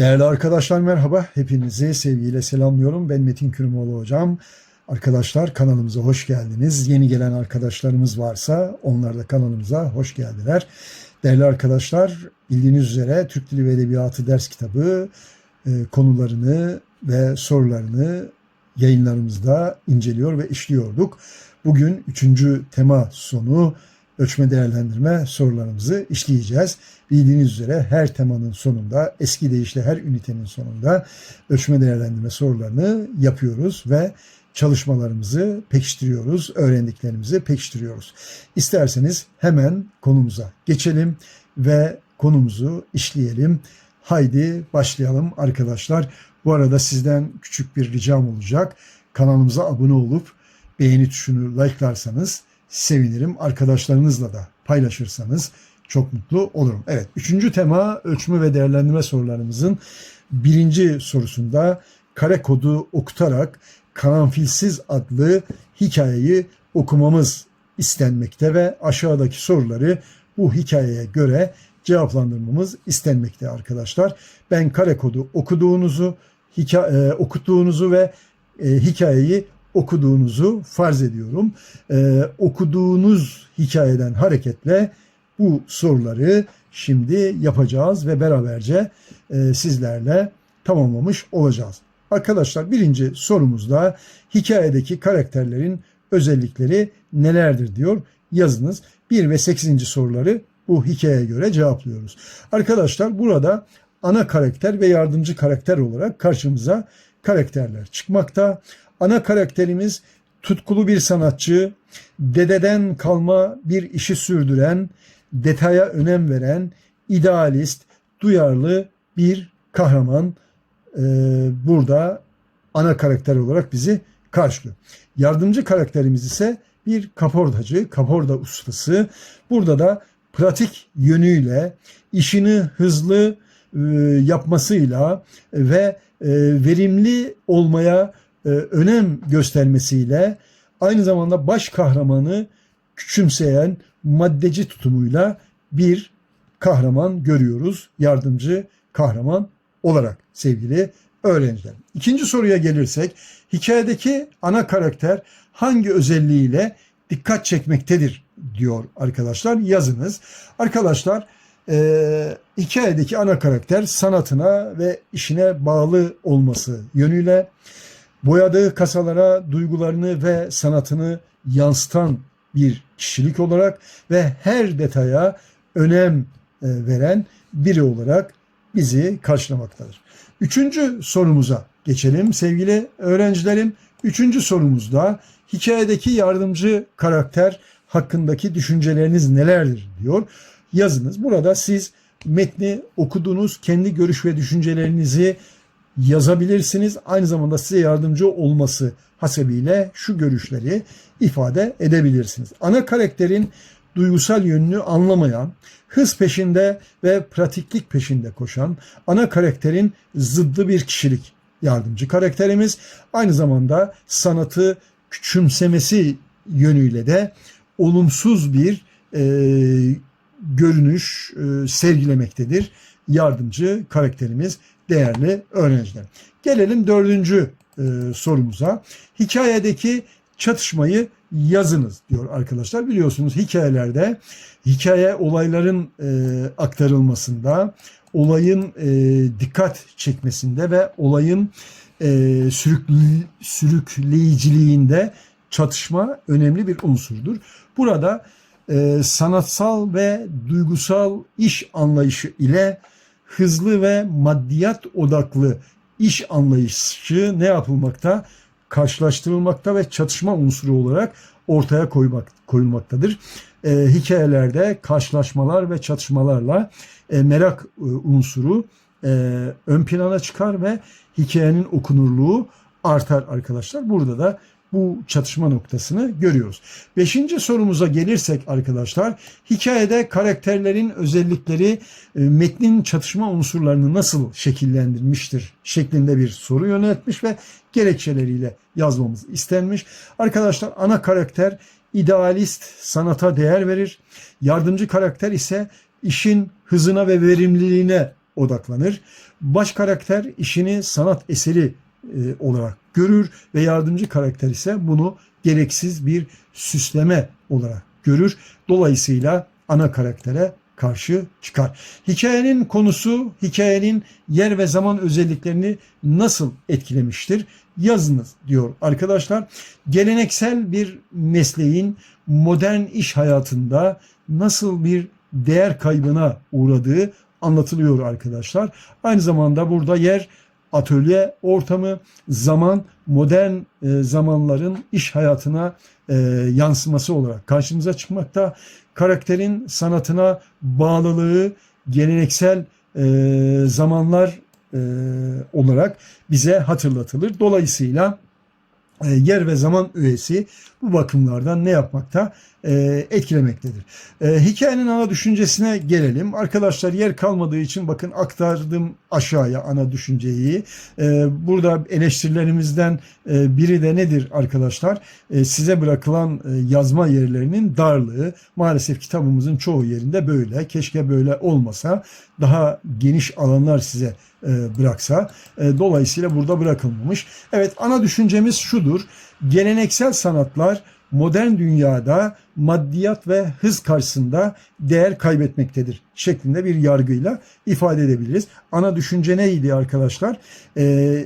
Değerli arkadaşlar merhaba. Hepinizi sevgiyle selamlıyorum. Ben Metin Kürümoğlu hocam. Arkadaşlar kanalımıza hoş geldiniz. Yeni gelen arkadaşlarımız varsa onlar da kanalımıza hoş geldiler. Değerli arkadaşlar bildiğiniz üzere Türk Dili ve Edebiyatı ders kitabı e, konularını ve sorularını yayınlarımızda inceliyor ve işliyorduk. Bugün üçüncü tema sonu ölçme değerlendirme sorularımızı işleyeceğiz. Bildiğiniz üzere her temanın sonunda, eski deyişle her ünitenin sonunda ölçme değerlendirme sorularını yapıyoruz ve çalışmalarımızı pekiştiriyoruz, öğrendiklerimizi pekiştiriyoruz. İsterseniz hemen konumuza geçelim ve konumuzu işleyelim. Haydi başlayalım arkadaşlar. Bu arada sizden küçük bir ricam olacak. Kanalımıza abone olup beğeni tuşunu like'larsanız sevinirim. Arkadaşlarınızla da paylaşırsanız çok mutlu olurum. Evet, üçüncü tema ölçme ve değerlendirme sorularımızın birinci sorusunda kare kodu okutarak Karanfilsiz adlı hikayeyi okumamız istenmekte ve aşağıdaki soruları bu hikayeye göre cevaplandırmamız istenmekte arkadaşlar. Ben kare kodu okuduğunuzu, hikaye, e, okuttuğunuzu ve e, hikayeyi okuduğunuzu farz ediyorum. E, okuduğunuz hikayeden hareketle bu soruları şimdi yapacağız ve beraberce e, sizlerle tamamlamış olacağız. Arkadaşlar birinci sorumuzda hikayedeki karakterlerin özellikleri nelerdir diyor. Yazınız 1 ve 8. soruları bu hikayeye göre cevaplıyoruz. Arkadaşlar burada ana karakter ve yardımcı karakter olarak karşımıza karakterler çıkmakta. Ana karakterimiz tutkulu bir sanatçı, dededen kalma bir işi sürdüren, detaya önem veren, idealist, duyarlı bir kahraman e, burada ana karakter olarak bizi karşılıyor. Yardımcı karakterimiz ise bir kapordacı, kaporda ustası. Burada da pratik yönüyle, işini hızlı e, yapmasıyla ve e, verimli olmaya önem göstermesiyle aynı zamanda baş kahramanı küçümseyen maddeci tutumuyla bir kahraman görüyoruz. Yardımcı kahraman olarak sevgili öğrenciler. İkinci soruya gelirsek hikayedeki ana karakter hangi özelliğiyle dikkat çekmektedir diyor arkadaşlar. Yazınız. Arkadaşlar e, hikayedeki ana karakter sanatına ve işine bağlı olması yönüyle boyadığı kasalara duygularını ve sanatını yansıtan bir kişilik olarak ve her detaya önem e, veren biri olarak bizi karşılamaktadır. Üçüncü sorumuza geçelim sevgili öğrencilerim. Üçüncü sorumuzda hikayedeki yardımcı karakter hakkındaki düşünceleriniz nelerdir diyor. Yazınız. Burada siz metni okudunuz, kendi görüş ve düşüncelerinizi yazabilirsiniz. Aynı zamanda size yardımcı olması hasebiyle şu görüşleri ifade edebilirsiniz. Ana karakterin duygusal yönünü anlamayan, hız peşinde ve pratiklik peşinde koşan ana karakterin zıddı bir kişilik yardımcı karakterimiz. Aynı zamanda sanatı küçümsemesi yönüyle de olumsuz bir e, görünüş e, sergilemektedir. Yardımcı karakterimiz değerli öğrenciler. Gelelim dördüncü e, sorumuza. Hikayedeki çatışmayı yazınız diyor arkadaşlar. Biliyorsunuz hikayelerde hikaye olayların e, aktarılmasında, olayın e, dikkat çekmesinde ve olayın e, sürükl- sürükleyiciliğinde çatışma önemli bir unsurdur. Burada e, sanatsal ve duygusal iş anlayışı ile hızlı ve maddiyat odaklı iş anlayışı ne yapılmakta? Karşılaştırılmakta ve çatışma unsuru olarak ortaya koymak, koyulmaktadır. E, hikayelerde karşılaşmalar ve çatışmalarla e, merak e, unsuru e, ön plana çıkar ve hikayenin okunurluğu artar arkadaşlar. Burada da bu çatışma noktasını görüyoruz. Beşinci sorumuza gelirsek arkadaşlar hikayede karakterlerin özellikleri e, metnin çatışma unsurlarını nasıl şekillendirmiştir şeklinde bir soru yöneltmiş ve gerekçeleriyle yazmamız istenmiş. Arkadaşlar ana karakter idealist sanata değer verir. Yardımcı karakter ise işin hızına ve verimliliğine odaklanır. Baş karakter işini sanat eseri e, olarak görür ve yardımcı karakter ise bunu gereksiz bir süsleme olarak görür. Dolayısıyla ana karaktere karşı çıkar. Hikayenin konusu, hikayenin yer ve zaman özelliklerini nasıl etkilemiştir? Yazınız diyor arkadaşlar. Geleneksel bir mesleğin modern iş hayatında nasıl bir değer kaybına uğradığı anlatılıyor arkadaşlar. Aynı zamanda burada yer atölye ortamı, zaman, modern e, zamanların iş hayatına e, yansıması olarak karşımıza çıkmakta. Karakterin sanatına bağlılığı geleneksel e, zamanlar e, olarak bize hatırlatılır. Dolayısıyla e, yer ve zaman öğesi bu bakımlardan ne yapmakta? E, etkilemektedir. E, hikayenin ana düşüncesine gelelim. Arkadaşlar yer kalmadığı için bakın aktardım aşağıya ana düşünceyi. E, burada eleştirilerimizden biri de nedir arkadaşlar? Size bırakılan yazma yerlerinin darlığı. Maalesef kitabımızın çoğu yerinde böyle. Keşke böyle olmasa. Daha geniş alanlar size bıraksa. Dolayısıyla burada bırakılmamış. Evet ana düşüncemiz şudur. Geleneksel sanatlar modern dünyada maddiyat ve hız karşısında değer kaybetmektedir şeklinde bir yargıyla ifade edebiliriz. Ana düşünce neydi arkadaşlar? Ee,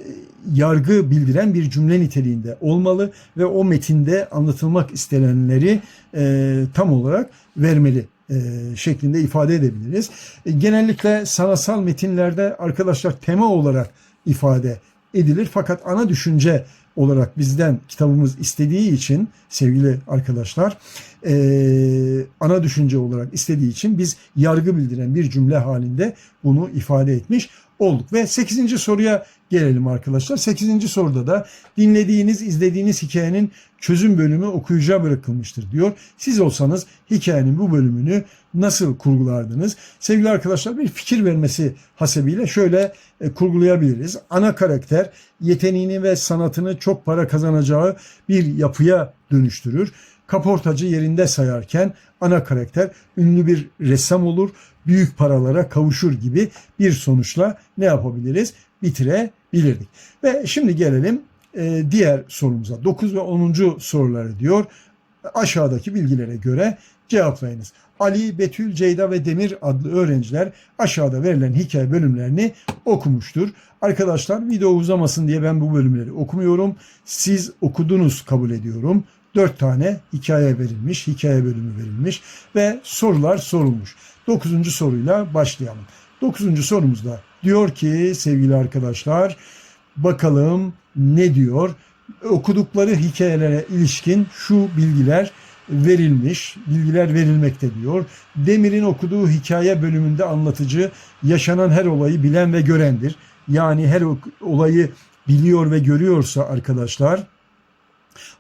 yargı bildiren bir cümle niteliğinde olmalı ve o metinde anlatılmak istenenleri e, tam olarak vermeli e, şeklinde ifade edebiliriz. E, genellikle sanatsal metinlerde arkadaşlar tema olarak ifade edilir fakat ana düşünce olarak bizden kitabımız istediği için sevgili arkadaşlar e, ana düşünce olarak istediği için biz yargı bildiren bir cümle halinde bunu ifade etmiş olduk. Ve 8. soruya gelelim arkadaşlar. 8. soruda da dinlediğiniz, izlediğiniz hikayenin çözüm bölümü okuyucuya bırakılmıştır diyor. Siz olsanız hikayenin bu bölümünü nasıl kurgulardınız? Sevgili arkadaşlar bir fikir vermesi hasebiyle şöyle e, kurgulayabiliriz. Ana karakter yeteneğini ve sanatını çok para kazanacağı bir yapıya dönüştürür. Kaportacı yerinde sayarken ana karakter ünlü bir ressam olur, büyük paralara kavuşur gibi bir sonuçla ne yapabiliriz? Bitirebilirdik. Ve şimdi gelelim e, diğer sorumuza. 9 ve 10. soruları diyor. Aşağıdaki bilgilere göre cevaplayınız. Ali, Betül, Ceyda ve Demir adlı öğrenciler aşağıda verilen hikaye bölümlerini okumuştur. Arkadaşlar video uzamasın diye ben bu bölümleri okumuyorum. Siz okudunuz kabul ediyorum. Dört tane hikaye verilmiş, hikaye bölümü verilmiş ve sorular sorulmuş. Dokuzuncu soruyla başlayalım. Dokuzuncu sorumuzda diyor ki sevgili arkadaşlar bakalım ne diyor? Okudukları hikayelere ilişkin şu bilgiler verilmiş, bilgiler verilmekte diyor. Demir'in okuduğu hikaye bölümünde anlatıcı yaşanan her olayı bilen ve görendir. Yani her olayı biliyor ve görüyorsa arkadaşlar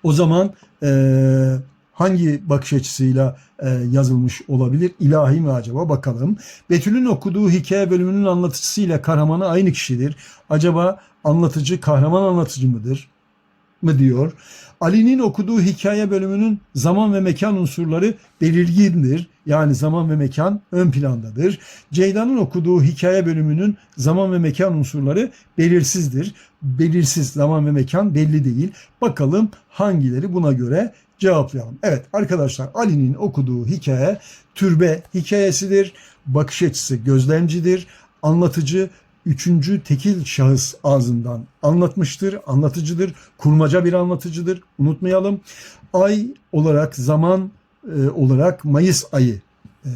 o zaman e, hangi bakış açısıyla e, yazılmış olabilir? İlahi mi acaba? Bakalım. Betül'ün okuduğu hikaye bölümünün anlatıcısıyla kahramanı aynı kişidir. Acaba anlatıcı kahraman anlatıcı mıdır? Mı diyor. Ali'nin okuduğu hikaye bölümünün zaman ve mekan unsurları belirgindir. Yani zaman ve mekan ön plandadır. Ceyda'nın okuduğu hikaye bölümünün zaman ve mekan unsurları belirsizdir. Belirsiz zaman ve mekan belli değil. Bakalım hangileri buna göre cevaplayalım. Evet arkadaşlar Ali'nin okuduğu hikaye türbe hikayesidir. Bakış açısı gözlemcidir. Anlatıcı üçüncü tekil şahıs ağzından anlatmıştır, anlatıcıdır, kurmaca bir anlatıcıdır. Unutmayalım. Ay olarak, zaman e, olarak Mayıs ayı e,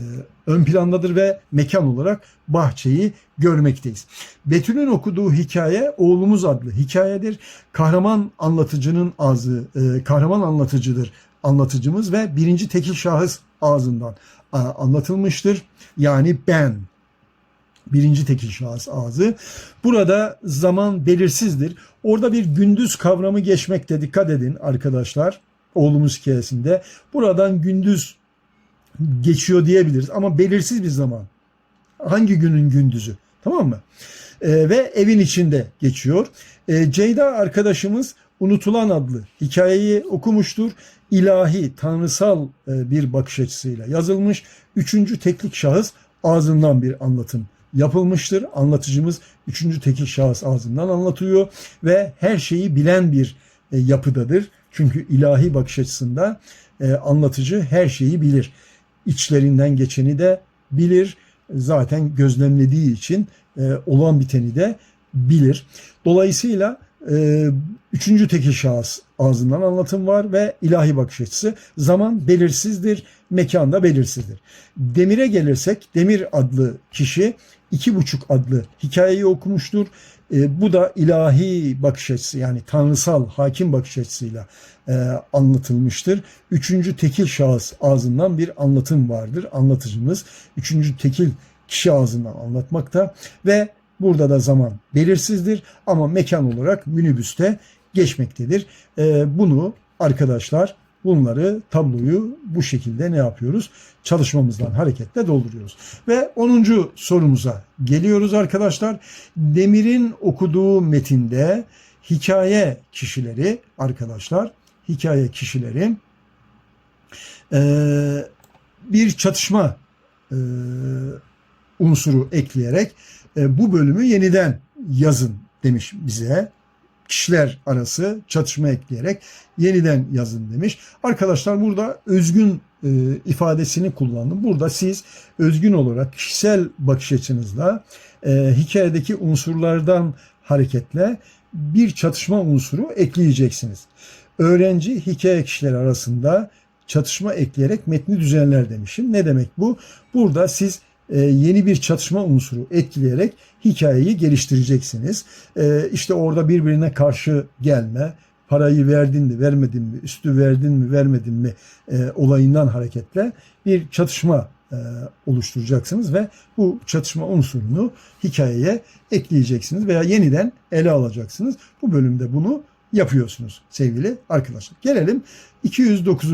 ön plandadır ve mekan olarak bahçeyi görmekteyiz. Betül'ün okuduğu hikaye Oğlumuz adlı hikayedir. Kahraman anlatıcının ağzı, e, kahraman anlatıcıdır anlatıcımız ve birinci tekil şahıs ağzından a, anlatılmıştır. Yani ben birinci tekil şahıs ağzı. Burada zaman belirsizdir. Orada bir gündüz kavramı geçmekte dikkat edin arkadaşlar. Oğlumuz hikayesinde. Buradan gündüz geçiyor diyebiliriz ama belirsiz bir zaman. Hangi günün gündüzü? Tamam mı? Ee, ve evin içinde geçiyor. Ee, Ceyda arkadaşımız Unutulan adlı hikayeyi okumuştur. İlahi, tanrısal e, bir bakış açısıyla yazılmış. Üçüncü teklik şahıs ağzından bir anlatım yapılmıştır. Anlatıcımız üçüncü tekil şahıs ağzından anlatıyor ve her şeyi bilen bir e, yapıdadır. Çünkü ilahi bakış açısında e, anlatıcı her şeyi bilir. İçlerinden geçeni de bilir. Zaten gözlemlediği için e, olan biteni de bilir. Dolayısıyla üçüncü tekil şahıs ağzından anlatım var ve ilahi bakış açısı. Zaman belirsizdir, mekan da belirsizdir. Demir'e gelirsek, Demir adlı kişi iki buçuk adlı hikayeyi okumuştur. E, bu da ilahi bakış açısı yani tanrısal hakim bakış açısıyla e, anlatılmıştır. Üçüncü tekil şahıs ağzından bir anlatım vardır. Anlatıcımız üçüncü tekil kişi ağzından anlatmakta ve burada da zaman belirsizdir ama mekan olarak minibüste geçmektedir. E, bunu arkadaşlar bunları tabloyu bu şekilde ne yapıyoruz? Çalışmamızdan hareketle dolduruyoruz. Ve 10. sorumuza geliyoruz arkadaşlar. Demir'in okuduğu metinde hikaye kişileri arkadaşlar hikaye kişileri e, bir çatışma e, unsuru ekleyerek e, bu bölümü yeniden yazın demiş bize. Kişiler arası çatışma ekleyerek yeniden yazın demiş. Arkadaşlar burada özgün e, ifadesini kullandım. Burada siz özgün olarak kişisel bakış açınızla e, hikayedeki unsurlardan hareketle bir çatışma unsuru ekleyeceksiniz. Öğrenci hikaye kişileri arasında çatışma ekleyerek metni düzenler demişim. Ne demek bu? Burada siz yeni bir çatışma unsuru etkileyerek hikayeyi geliştireceksiniz. E, işte orada birbirine karşı gelme, parayı verdin mi vermedin mi, üstü verdin mi vermedin mi e, olayından hareketle bir çatışma oluşturacaksınız ve bu çatışma unsurunu hikayeye ekleyeceksiniz veya yeniden ele alacaksınız. Bu bölümde bunu yapıyorsunuz sevgili arkadaşlar. Gelelim 209.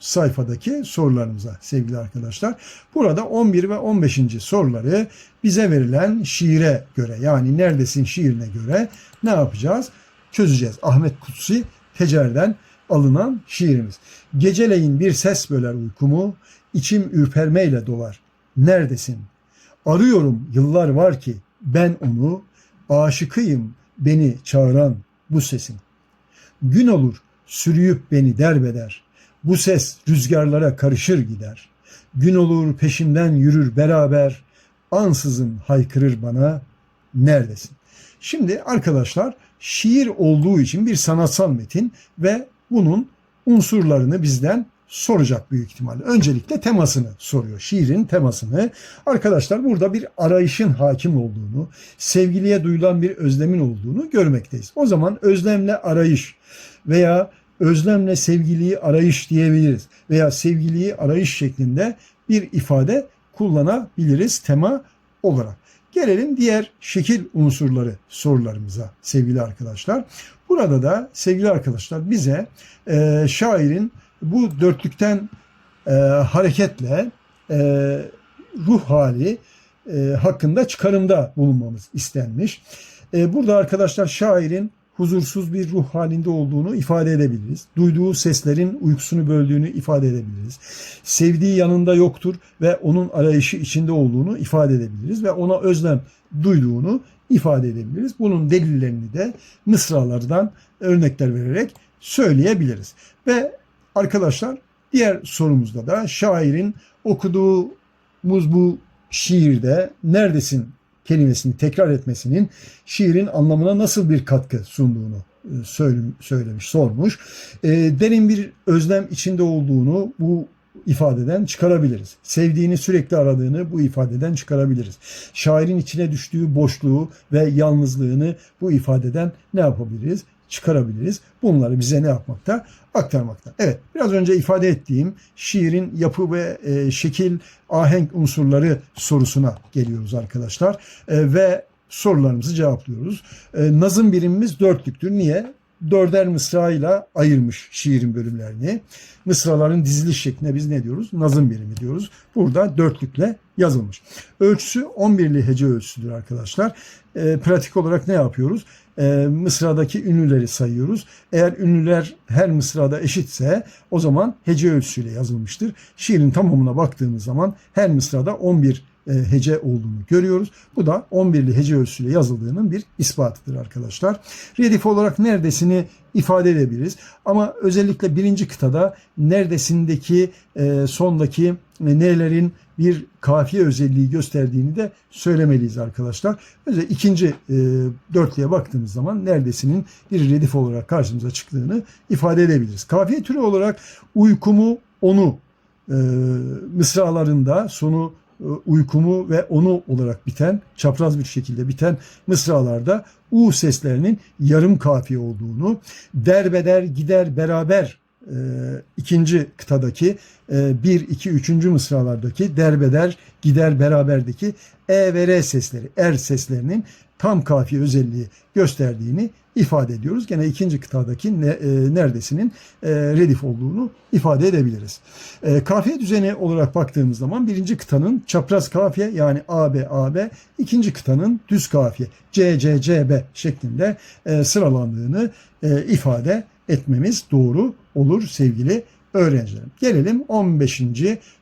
sayfadaki sorularımıza sevgili arkadaşlar. Burada 11 ve 15. soruları bize verilen şiire göre yani neredesin şiirine göre ne yapacağız? Çözeceğiz. Ahmet Kutsi Tecer'den alınan şiirimiz. Geceleyin bir ses böler uykumu, içim ürpermeyle dolar. Neredesin? Arıyorum yıllar var ki ben onu, aşıkıyım beni çağıran bu sesin. Gün olur sürüyüp beni derbeder. Bu ses rüzgarlara karışır gider. Gün olur peşimden yürür beraber. Ansızın haykırır bana neredesin? Şimdi arkadaşlar şiir olduğu için bir sanatsal metin ve bunun unsurlarını bizden soracak büyük ihtimalle. Öncelikle temasını soruyor. Şiirin temasını. Arkadaşlar burada bir arayışın hakim olduğunu, sevgiliye duyulan bir özlemin olduğunu görmekteyiz. O zaman özlemle arayış veya özlemle sevgiliyi arayış diyebiliriz. Veya sevgiliyi arayış şeklinde bir ifade kullanabiliriz tema olarak. Gelelim diğer şekil unsurları sorularımıza sevgili arkadaşlar. Burada da sevgili arkadaşlar bize e, şairin bu dörtlükten e, hareketle e, ruh hali e, hakkında çıkarımda bulunmamız istenmiş. E, burada arkadaşlar şairin huzursuz bir ruh halinde olduğunu ifade edebiliriz. Duyduğu seslerin uykusunu böldüğünü ifade edebiliriz. Sevdiği yanında yoktur ve onun arayışı içinde olduğunu ifade edebiliriz ve ona özlem duyduğunu ifade edebiliriz. Bunun delillerini de mısralardan örnekler vererek söyleyebiliriz. Ve arkadaşlar diğer sorumuzda da şairin okuduğumuz bu şiirde neredesin kelimesini tekrar etmesinin şiirin anlamına nasıl bir katkı sunduğunu e, söylemiş, sormuş. E, derin bir özlem içinde olduğunu bu ifadeden çıkarabiliriz. Sevdiğini sürekli aradığını bu ifadeden çıkarabiliriz. Şairin içine düştüğü boşluğu ve yalnızlığını bu ifadeden ne yapabiliriz? Çıkarabiliriz. Bunları bize ne yapmakta? Aktarmakta. Evet biraz önce ifade ettiğim şiirin yapı ve e, şekil, ahenk unsurları sorusuna geliyoruz arkadaşlar. E, ve sorularımızı cevaplıyoruz. E, nazım birimimiz dörtlüktür. Niye? Dörder mısrayla ayırmış şiirin bölümlerini. Mısraların diziliş şekline biz ne diyoruz? Nazım birimi diyoruz. Burada dörtlükle yazılmış. Ölçüsü 11'li hece ölçüsüdür arkadaşlar. E, pratik olarak ne yapıyoruz? E, mısradaki ünlüleri sayıyoruz. Eğer ünlüler her mısrada eşitse o zaman hece ölçüsüyle yazılmıştır. Şiirin tamamına baktığımız zaman her mısrada 11 e, hece olduğunu görüyoruz. Bu da 11'li hece ölçüsüyle yazıldığının bir ispatıdır arkadaşlar. Redif olarak neredesini ifade edebiliriz. Ama özellikle birinci kıtada neredesindeki e, sondaki e, nelerin bir kafiye özelliği gösterdiğini de söylemeliyiz arkadaşlar. Özellikle ikinci e, dörtlüye baktığımız zaman neredesinin bir redif olarak karşımıza çıktığını ifade edebiliriz. Kafiye türü olarak uykumu, onu e, mısralarında sonu e, uykumu ve onu olarak biten, çapraz bir şekilde biten mısralarda u seslerinin yarım kafiye olduğunu, derbeder, gider, beraber e, ikinci kıtadaki e, 1, 2, 3. mısralardaki derbeder, gider, beraberdeki e ve r sesleri, er seslerinin tam kafiye özelliği gösterdiğini ifade ediyoruz. Gene ikinci kıtadaki ne, e, neredesinin e, redif olduğunu ifade edebiliriz. E, kafiye düzeni olarak baktığımız zaman birinci kıtanın çapraz kafiye yani AB AB, ikinci kıtanın düz kafiye C C C B şeklinde e, sıralandığını e, ifade etmemiz doğru olur sevgili öğrencilerim. Gelelim 15.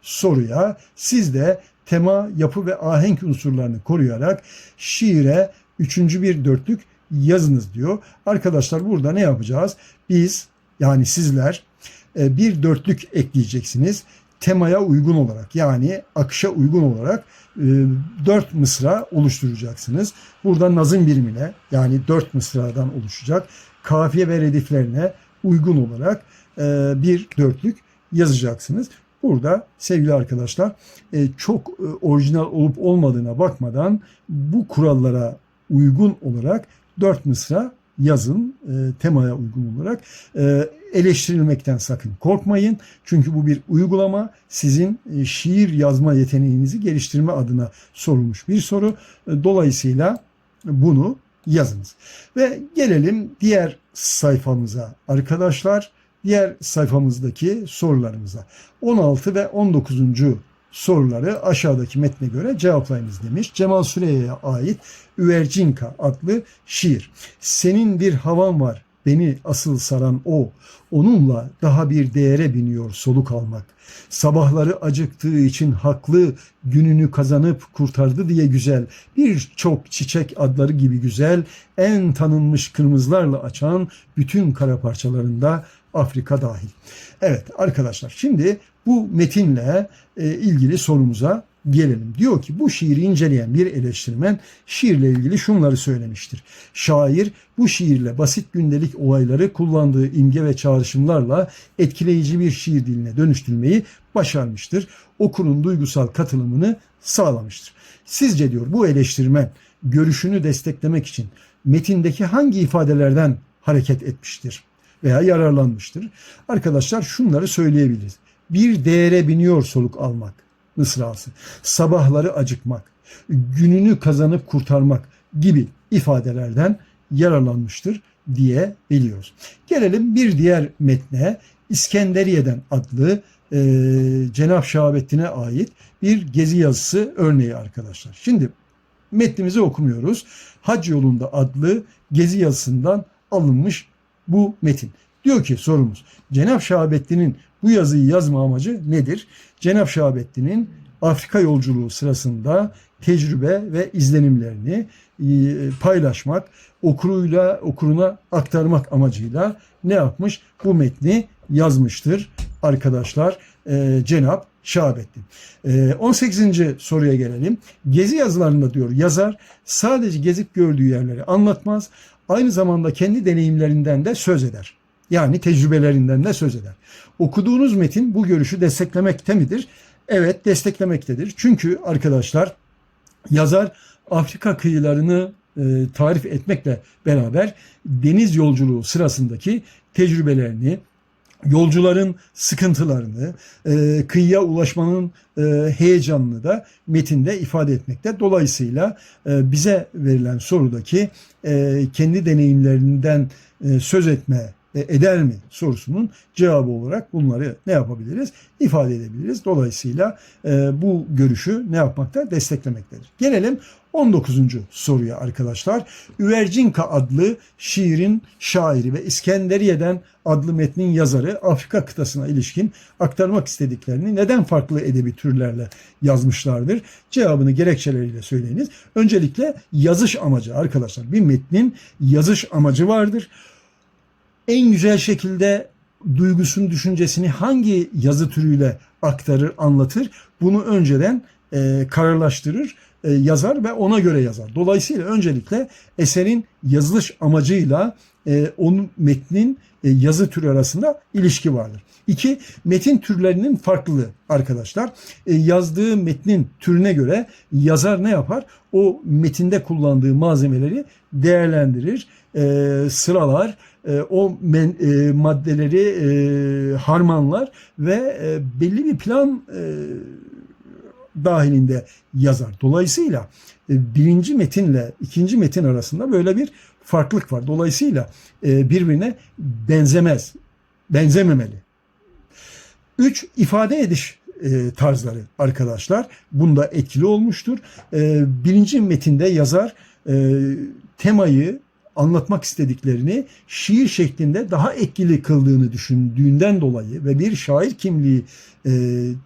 soruya. Siz de tema, yapı ve ahenk unsurlarını koruyarak şiire üçüncü bir dörtlük yazınız diyor. Arkadaşlar burada ne yapacağız? Biz yani sizler e, bir dörtlük ekleyeceksiniz. Temaya uygun olarak yani akışa uygun olarak e, dört mısra oluşturacaksınız. Burada nazım birimine yani dört mısradan oluşacak kafiye ve rediflerine uygun olarak e, bir dörtlük yazacaksınız. Burada sevgili arkadaşlar çok orijinal olup olmadığına bakmadan bu kurallara uygun olarak dört mısra yazın e, temaya uygun olarak e, eleştirilmekten sakın korkmayın. Çünkü bu bir uygulama sizin e, şiir yazma yeteneğinizi geliştirme adına sorulmuş bir soru. E, dolayısıyla bunu yazınız. Ve gelelim diğer sayfamıza arkadaşlar. Diğer sayfamızdaki sorularımıza. 16 ve 19 soruları aşağıdaki metne göre cevaplayınız demiş. Cemal Süreyye'ye ait Üvercinka adlı şiir. Senin bir havan var, beni asıl saran o. Onunla daha bir değere biniyor soluk almak. Sabahları acıktığı için haklı, gününü kazanıp kurtardı diye güzel. Birçok çiçek adları gibi güzel, en tanınmış kırmızılarla açan bütün kara parçalarında Afrika dahil. Evet arkadaşlar şimdi bu metinle e, ilgili sorumuza gelelim. Diyor ki bu şiiri inceleyen bir eleştirmen şiirle ilgili şunları söylemiştir. Şair bu şiirle basit gündelik olayları kullandığı imge ve çağrışımlarla etkileyici bir şiir diline dönüştürmeyi başarmıştır. Okurun duygusal katılımını sağlamıştır. Sizce diyor bu eleştirmen görüşünü desteklemek için metindeki hangi ifadelerden hareket etmiştir veya yararlanmıştır? Arkadaşlar şunları söyleyebiliriz. Bir değere biniyor soluk almak mısrası. Sabahları acıkmak, gününü kazanıp kurtarmak gibi ifadelerden yararlanmıştır diye biliyoruz. Gelelim bir diğer metne İskenderiye'den adlı e, Cenab Şahabettin'e ait bir gezi yazısı örneği arkadaşlar. Şimdi metnimizi okumuyoruz. Hac yolunda adlı gezi yazısından alınmış bu metin. Diyor ki sorumuz Cenab Şahabettin'in bu yazıyı yazma amacı nedir? Cenab Şahabettin'in Afrika yolculuğu sırasında tecrübe ve izlenimlerini e, paylaşmak, okuruyla okuruna aktarmak amacıyla ne yapmış? Bu metni yazmıştır arkadaşlar e, Cenab Şahabettin. E, 18. soruya gelelim. Gezi yazılarında diyor yazar sadece gezip gördüğü yerleri anlatmaz. Aynı zamanda kendi deneyimlerinden de söz eder. Yani tecrübelerinden de söz eder. Okuduğunuz metin bu görüşü desteklemekte midir? Evet desteklemektedir. Çünkü arkadaşlar yazar Afrika kıyılarını e, tarif etmekle beraber deniz yolculuğu sırasındaki tecrübelerini, yolcuların sıkıntılarını, e, kıyıya ulaşmanın e, heyecanını da metinde ifade etmekte. Dolayısıyla e, bize verilen sorudaki e, kendi deneyimlerinden e, söz etme eder mi sorusunun cevabı olarak bunları ne yapabiliriz? ifade edebiliriz. Dolayısıyla e, bu görüşü ne yapmakta? Desteklemektedir. Gelelim 19. soruya arkadaşlar. Üvercinka adlı şiirin şairi ve İskenderiye'den adlı metnin yazarı Afrika kıtasına ilişkin aktarmak istediklerini neden farklı edebi türlerle yazmışlardır? Cevabını gerekçeleriyle söyleyiniz. Öncelikle yazış amacı arkadaşlar. Bir metnin yazış amacı vardır. En güzel şekilde duygusunu, düşüncesini hangi yazı türüyle aktarır, anlatır? Bunu önceden e, kararlaştırır e, yazar ve ona göre yazar. Dolayısıyla öncelikle eserin yazılış amacıyla e, onun metnin e, yazı türü arasında ilişki vardır. İki, metin türlerinin farklılığı arkadaşlar. E, yazdığı metnin türüne göre yazar ne yapar? O metinde kullandığı malzemeleri değerlendirir, e, sıralar, e, o men, e, maddeleri e, harmanlar ve e, belli bir plan e, dahilinde yazar. Dolayısıyla e, birinci metinle ikinci metin arasında böyle bir farklılık var. Dolayısıyla e, birbirine benzemez, benzememeli. Üç, ifade ediş e, tarzları arkadaşlar. Bunda etkili olmuştur. Birinci metinde yazar temayı anlatmak istediklerini şiir şeklinde daha etkili kıldığını düşündüğünden dolayı ve bir şair kimliği e,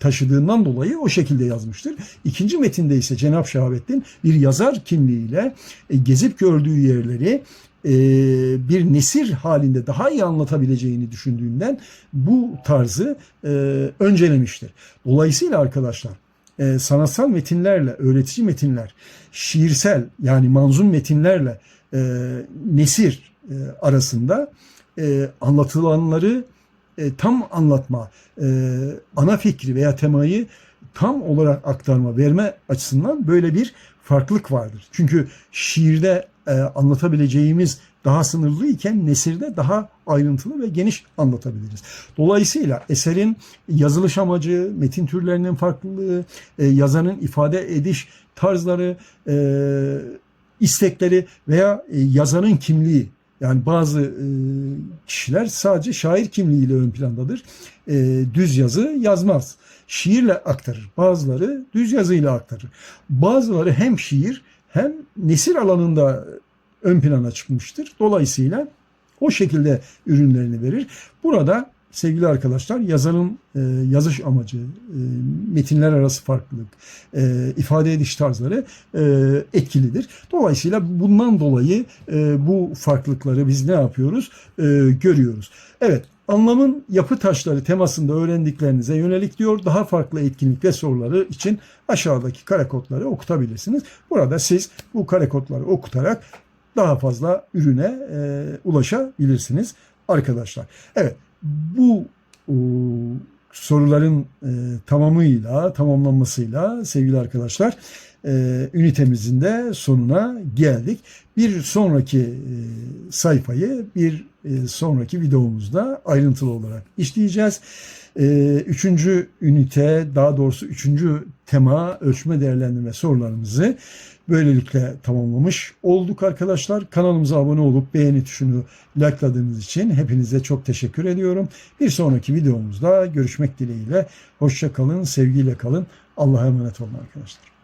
taşıdığından dolayı o şekilde yazmıştır. İkinci metinde ise Cenab Şahabettin bir yazar kimliğiyle e, gezip gördüğü yerleri e, bir nesir halinde daha iyi anlatabileceğini düşündüğünden bu tarzı e, öncelemiştir. Dolayısıyla arkadaşlar e, sanatsal metinlerle, öğretici metinler, şiirsel yani manzum metinlerle e, nesir e, arasında e, anlatılanları e, tam anlatma, e, ana fikri veya temayı tam olarak aktarma, verme açısından böyle bir farklılık vardır. Çünkü şiirde e, anlatabileceğimiz daha sınırlı iken nesirde daha ayrıntılı ve geniş anlatabiliriz. Dolayısıyla eserin yazılış amacı, metin türlerinin farklılığı, e, yazanın ifade ediş tarzları, e, istekleri veya e, yazanın kimliği yani bazı kişiler sadece şair kimliğiyle ön plandadır. Düz yazı yazmaz. Şiirle aktarır. Bazıları düz yazıyla aktarır. Bazıları hem şiir hem nesir alanında ön plana çıkmıştır. Dolayısıyla o şekilde ürünlerini verir. Burada sevgili arkadaşlar yazarın e, yazış amacı, e, metinler arası farklılık, e, ifade ediş tarzları e, etkilidir. Dolayısıyla bundan dolayı e, bu farklılıkları biz ne yapıyoruz? E, görüyoruz. Evet anlamın yapı taşları temasında öğrendiklerinize yönelik diyor. Daha farklı etkinlik ve soruları için aşağıdaki kare kodları okutabilirsiniz. Burada siz bu kare kodları okutarak daha fazla ürüne e, ulaşabilirsiniz arkadaşlar. Evet bu e, soruların e, tamamıyla tamamlanmasıyla sevgili arkadaşlar e, ünitemizin de sonuna geldik. Bir sonraki e, sayfayı bir e, sonraki videomuzda ayrıntılı olarak işleyeceğiz. E, üçüncü ünite daha doğrusu üçüncü tema ölçme değerlendirme sorularımızı böylelikle tamamlamış olduk arkadaşlar. Kanalımıza abone olup beğeni tuşunu likeladığınız için hepinize çok teşekkür ediyorum. Bir sonraki videomuzda görüşmek dileğiyle. Hoşça kalın, sevgiyle kalın. Allah'a emanet olun arkadaşlar.